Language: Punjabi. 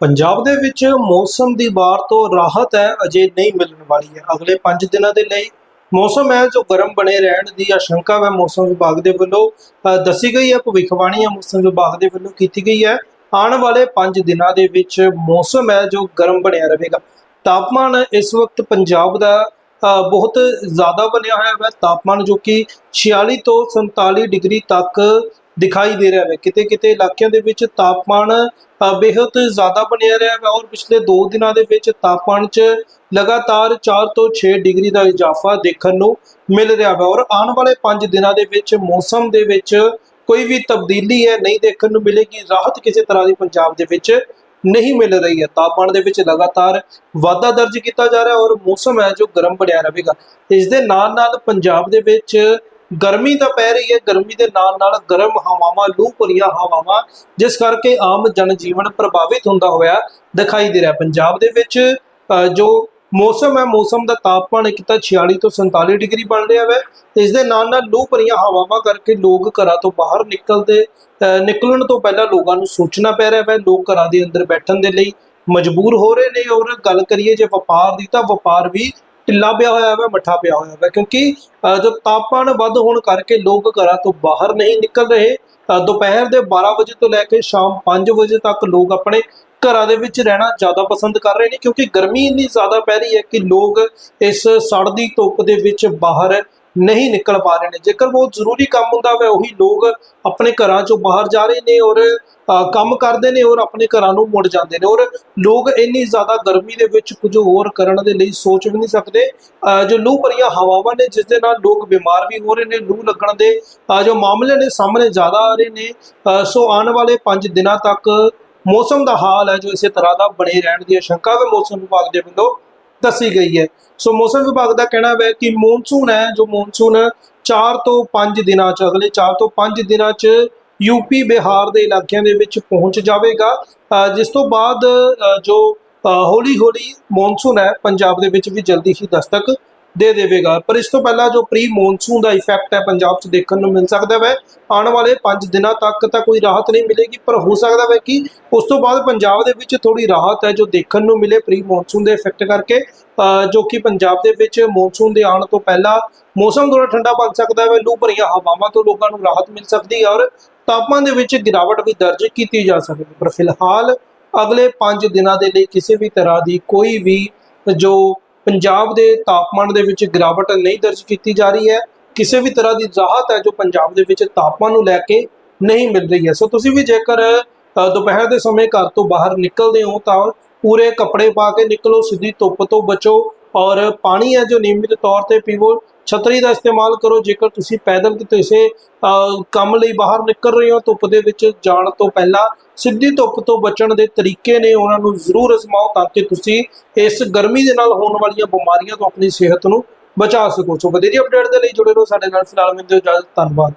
ਪੰਜਾਬ ਦੇ ਵਿੱਚ ਮੌਸਮ ਦੀ ਬਾਰ ਤੋਂ ਰਾਹਤ ਹੈ, ਅਜੇ ਨਹੀਂ ਮਿਲਣ ਵਾਲੀ ਹੈ। ਅਗਲੇ 5 ਦਿਨਾਂ ਦੇ ਲਈ ਮੌਸਮ ਹੈ ਜੋ ਗਰਮ ਬਣੇ ਰਹਿਣ ਦੀ ਆਸ਼ੰਕਾ ਹੈ ਮੌਸਮ ਵਿਭਾਗ ਦੇ ਵੱਲੋਂ। ਦੱਸੀ ਗਈ ਹੈ ਭਵਿੱਖਬਾਣੀ ਹੈ ਮੌਸਮ ਵਿਭਾਗ ਦੇ ਵੱਲੋਂ ਕੀਤੀ ਗਈ ਹੈ। ਆਉਣ ਵਾਲੇ 5 ਦਿਨਾਂ ਦੇ ਵਿੱਚ ਮੌਸਮ ਹੈ ਜੋ ਗਰਮ ਬਣਿਆ ਰਹੇਗਾ। ਤਾਪਮਾਨ ਇਸ ਵਕਤ ਪੰਜਾਬ ਦਾ ਬਹੁਤ ਜ਼ਿਆਦਾ ਬਣਿਆ ਹੋਇਆ ਹੈ। ਤਾਪਮਾਨ ਜੋ ਕਿ 46 ਤੋਂ 47 ਡਿਗਰੀ ਤੱਕ ਦਿਖਾਈ ਦੇ ਰਿਹਾ ਹੈ। ਕਿਤੇ ਕਿਤੇ ਇਲਾਕਿਆਂ ਦੇ ਵਿੱਚ ਤਾਪਮਾਨ ਬੇਹੱਦ ਜ਼ਿਆਦਾ ਬਣਿਆ ਰਿਹਾ ਹੈ ਔਰ ਪਿਛਲੇ 2 ਦਿਨਾਂ ਦੇ ਵਿੱਚ ਤਾਪਮਾਨ 'ਚ ਲਗਾਤਾਰ 4 ਤੋਂ 6 ਡਿਗਰੀ ਦਾ ਇਜ਼ਾਫਾ ਦੇਖਣ ਨੂੰ ਮਿਲ ਰਿਹਾ ਹੈ ਔਰ ਆਉਣ ਵਾਲੇ 5 ਦਿਨਾਂ ਦੇ ਵਿੱਚ ਮੌਸਮ ਦੇ ਵਿੱਚ ਕੋਈ ਵੀ ਤਬਦੀਲੀ ਹੈ, ਨਹੀਂ ਦੇਖਣ ਨੂੰ ਮਿਲੇਗੀ। ਰਾਹਤ ਕਿਸੇ ਤਰ੍ਹਾਂ ਦੀ ਪੰਜਾਬ ਦੇ ਵਿੱਚ ਨਹੀਂ ਮਿਲ ਰਹੀ ਹੈ। ਤਾਪਮਾਨ ਦੇ ਵਿੱਚ ਲਗਾਤਾਰ ਵਾਧਾ ਦਰਜ ਕੀਤਾ ਜਾ ਰਿਹਾ ਔਰ ਮੌਸਮ ਹੈ ਜੋ ਗਰਮ ਬਣਿਆ ਰਹੇਗਾ। ਇਸ ਦੇ ਨਾਲ ਨਾਲ ਪੰਜਾਬ ਦੇ ਵਿੱਚ ਗਰਮੀ ਤਾਂ ਪੈ ਰਹੀ ਹੈ ਗਰਮੀ ਦੇ ਨਾਲ ਨਾਲ ਗਰਮ ਹਵਾਵਾਂ ਲੂ ਭਰੀਆਂ ਹਵਾਵਾਂ ਜਿਸ ਕਰਕੇ ਆਮ ਜਨ ਜੀਵਨ ਪ੍ਰਭਾਵਿਤ ਹੁੰਦਾ ਹੋਇਆ ਦਿਖਾਈ ਦੇ ਰਿਹਾ। ਪੰਜਾਬ ਦੇ ਵਿੱਚ ਜੋ ਮੌਸਮ ਹੈ ਮੌਸਮ ਦਾ ਤਾਪਮਾਨ ਇੱਕ ਤਾਂ 46 ਤੋਂ 47 ਡਿਗਰੀ ਬਣ ਰਿਹਾ ਹੈ ਇਸ ਦੇ ਨਾਲ ਨਾਲ ਲੂ ਭਰੀਆਂ ਹਵਾਵਾਂ ਕਰਕੇ ਲੋਕ ਘਰਾਂ ਤੋਂ ਬਾਹਰ ਨਿਕਲਦੇ ਅ, ਨਿਕਲਣ ਤੋਂ ਪਹਿਲਾਂ ਲੋਕਾਂ ਨੂੰ ਸੋਚਣਾ ਪੈ ਰਿਹਾ ਹੈ ਲੋਕ ਘਰਾਂ ਦੇ ਅੰਦਰ ਬੈਠਣ ਦੇ ਲਈ ਮਜਬੂਰ ਹੋ ਰਹੇ ਨੇ। ਔਰ ਗੱਲ ਕਰੀਏ ਜੇ ਵਪਾਰ ਦੀ ਤਾਂ ਵਪਾਰ ਵੀ ਢਿੱਲਾ ਪਿਆ ਹੋਇਆ ਹੈ ਮੱਠਾ ਪਿਆ ਹੋਇਆ ਹੈ ਕਿਉਂਕਿ ਅ, ਜੋ ਤਾਪਮਾਨ ਵੱਧ ਹੋਣ ਕਰਕੇ ਲੋਕ ਘਰਾਂ ਤੋਂ ਬਾਹਰ ਨਹੀਂ ਨਿਕਲ ਰਹੇ ਅ, ਦੁਪਹਿਰ ਦੇ 12 ਵਜੇ ਤੋਂ ਲੈ ਕੇ ਸ਼ਾਮ 5 ਵਜੇ ਤੱਕ ਲੋਕ ਆਪਣੇ ਘਰਾਂ ਦੇ ਵਿੱਚ ਰਹਿਣਾ ਜ਼ਿਆਦਾ ਪਸੰਦ ਕਰ ਰਹੇ ਨੇ ਕਿਉਂਕਿ ਗਰਮੀ ਇੰਨੀ ਜ਼ਿਆਦਾ ਪੈ ਰਹੀ ਹੈ ਕਿ ਲੋਕ ਇਸ ਸੜਦੀ ਧੁੱਪ ਦੇ ਵਿੱਚ ਬਾਹਰ ਨਹੀਂ ਨਿਕਲ ਪਾ ਰਹੇ ਨੇ। ਜੇਕਰ ਬਹੁਤ ਜ਼ਰੂਰੀ ਕੰਮ ਹੁੰਦਾ ਹੈ ਉਹੀ ਲੋਕ ਆਪਣੇ ਘਰਾਂ ਚੋਂ ਬਾਹਰ ਜਾ ਰਹੇ ਨੇ ਔਰ ਕੰਮ ਕਰਦੇ ਨੇ ਔਰ ਆਪਣੇ ਘਰਾਂ ਨੂੰ ਮੁੜ ਜਾਂਦੇ ਨੇ। ਔਰ ਲੋਕ ਇੰਨੀ ਜ਼ਿਆਦਾ ਗਰਮੀ ਦੇ ਵਿੱਚ ਕੁਝ ਹੋਰ ਕਰਨ ਦੇ ਲਈ ਸੋਚ ਵੀ ਨਹੀਂ ਸਕਦੇ। ਅ, ਜੋ ਲੂ ਭਰੀਆਂ ਹਵਾਵਾਂ ਨੇ ਜਿਸ ਦੇ ਨਾਲ ਲੋਕ ਬਿਮਾਰ ਵੀ ਹੋ ਰਹੇ ਨੇ ਲੂ ਲੱਗਣ ਦੇ ਅ, ਜੋ ਮਾਮਲੇ ਨੇ ਸਾਹਮਣੇ ਜ਼ਿਆਦਾ ਆ ਰਹੇ ਨੇ। ਅ, ਸੋ ਆਉਣ ਵਾਲੇ 5 ਦਿਨਾਂ ਤੱਕ ਮੌਸਮ ਦਾ ਹਾਲ ਹੈ, ਜੋ ਇਸੇ ਤਰ੍ਹਾਂ ਦਾ ਬਣੇ ਰਹਿਣ ਦੀ ਆਸ਼ੰਕਾ ਵੀ ਮੌਸਮ ਵਿਭਾਗ ਦੇ ਵੱਲੋਂ ਦੱਸੀ ਗਈ ਹੈ। ਸੋ ਮੌਸਮ ਵਿਭਾਗ ਦਾ ਕਹਿਣਾ ਹੈ ਕਿ ਮੌਨਸੂਨ ਹੈ, ਜੋ ਮੌਨਸੂਨ 4 ਤੋਂ 5 ਦਿਨਾਂ ਚ, ਅਗਲੇ 4 ਤੋਂ 5 ਦਿਨਾਂ ਚ ਯੂਪੀ ਬਿਹਾਰ ਦੇ ਇਲਾਕਿਆਂ ਦੇ ਵਿੱਚ ਪਹੁੰਚ ਜਾਵੇਗਾ। ਜਿਸ ਤੋਂ ਬਾਅਦ ਜੋ ਹੌਲੀ ਹੌਲੀ ਮੌਨਸੂਨ ਹੈ, ਪੰਜਾਬ ਦੇ ਵਿੱਚ ਵੀ ਜਲਦੀ ਹੀ ਦਸਤਕ ਦੇ ਦੇਵੇਗਾ। ਪਰ ਇਸ ਤੋਂ ਪਹਿਲਾਂ ਜੋ ਪ੍ਰੀ ਮੌਨਸੂਨ ਦਾ ਇਫੈਕਟ ਹੈ ਪੰਜਾਬ 'ਚ ਦੇਖਣ ਨੂੰ ਮਿਲ ਸਕਦਾ ਹੈ, ਆਉਣ ਵਾਲੇ 5 ਦਿਨਾਂ ਤੱਕ ਤਾਂ ਕੋਈ ਰਾਹਤ ਨਹੀਂ ਮਿਲੇਗੀ, ਪਰ ਹੋ ਸਕਦਾ ਹੈ ਕਿ ਉਸ ਤੋਂ ਬਾਅਦ ਪੰਜਾਬ ਦੇ ਵਿੱਚ ਥੋੜੀ ਰਾਹਤ ਹੈ ਜੋ ਦੇਖਣ ਨੂੰ ਮਿਲੇ ਪ੍ਰੀ ਮੌਨਸੂਨ ਦੇ ਇਫੈਕਟ ਕਰਕੇ ਜੋ ਕਿ ਪੰਜਾਬ ਦੇ ਵਿੱਚ ਮੌਨਸੂਨ ਦੇ ਆਉਣ ਤੋਂ ਪਹਿਲਾਂ ਮੌਸਮ ਥੋੜਾ ਠੰਡਾ ਬਣ ਸਕਦਾ ਹੈ, ਲੂ ਭਰੀਆਂ ਹਵਾਵਾਂ ਤੋਂ ਲੋਕਾਂ ਨੂੰ ਰਾਹਤ ਮਿਲ ਸਕਦੀ ਹੈ ਔਰ ਤਾਪਮਾਨ ਦੇ ਵਿੱਚ ਗਿਰਾਵਟ ਵੀ ਦਰਜ ਕੀਤੀ ਜਾ ਸਕਦੀ ਪਰ ਫਿਲਹਾਲ ਅਗਲੇ 5 ਦਿਨਾਂ ਦੇ ਲਈ ਕਿਸੇ ਵੀ ਤਰ੍ਹਾਂ ਦੀ ਕੋਈ ਵੀ ਜੋ ਪੰਜਾਬ ਦੇ ਤਾਪਮਾਨ ਦੇ ਵਿੱਚ ਗਿਰਾਵਟ ਨਹੀਂ ਦਰਜ ਕੀਤੀ ਜਾ ਰਹੀ ਹੈ। ਕਿਸੇ ਵੀ ਤਰ੍ਹਾਂ ਦੀ ਰਾਹਤ ਹੈ ਜੋ ਪੰਜਾਬ ਦੇ ਵਿੱਚ ਤਾਪਮਾਨ ਨੂੰ ਲੈ ਕੇ ਨਹੀਂ ਮਿਲ ਰਹੀ ਹੈ। ਸੋ ਤੁਸੀਂ ਵੀ ਜੇਕਰ ਦੁਪਹਿਰ ਦੇ ਸਮੇਂ ਘਰ ਤੋਂ ਬਾਹਰ ਨਿਕਲਦੇ ਹੋ ਤਾਂ ਪੂਰੇ ਕੱਪੜੇ ਪਾ ਕੇ ਨਿਕਲੋ, ਸਿੱਧੀ ਧੁੱਪ ਤੋਂ ਬਚੋ ਔਰ ਪਾਣੀ ਹੈ ਜੋ ਨਿਯਮਿਤ ਤੌਰ ਤੇ ਪੀਵੋ। ਛਤਰੀ ਦਾ ਇਸਤੇਮਾਲ ਕਰੋ, ਜੇਕਰ ਤੁਸੀਂ ਪੈਦਲ ਕਿਤੇ ਕਿਸੇ ਕੰਮ ਲਈ ਬਾਹਰ ਨਿਕਲ ਰਹੇ ਹੋ, ਧੁੱਪ ਦੇ ਵਿੱਚ ਜਾਣ ਤੋਂ ਪਹਿਲਾਂ ਸਿੱਧੀ ਧੁੱਪ ਤੋਂ ਬਚਣ ਦੇ ਤਰੀਕੇ ਨੇ ਉਹਨਾਂ ਨੂੰ ਜ਼ਰੂਰ ਅਜ਼ਮਾਓ ਤਾਂ ਕਿ ਤੁਸੀਂ ਇਸ ਗਰਮੀ ਦੇ ਨਾਲ ਹੋਣ ਵਾਲੀਆਂ ਬਿਮਾਰੀਆਂ ਤੋਂ ਆਪਣੀ ਸਿਹਤ ਨੂੰ ਬਚਾ ਸਕੋ। ਸੋ ਵਧੇਰੀ ਅਪਡੇਟ ਦੇ ਲਈ ਜੁੜੇ ਰਹੋ ਸਾਡੇ ਨਾਲ, ਫਿਲਹਾਲ ਮੈਨੂੰ ਦਿਓ ਇਜਾਜ਼ਤ, ਧੰਨਵਾਦ।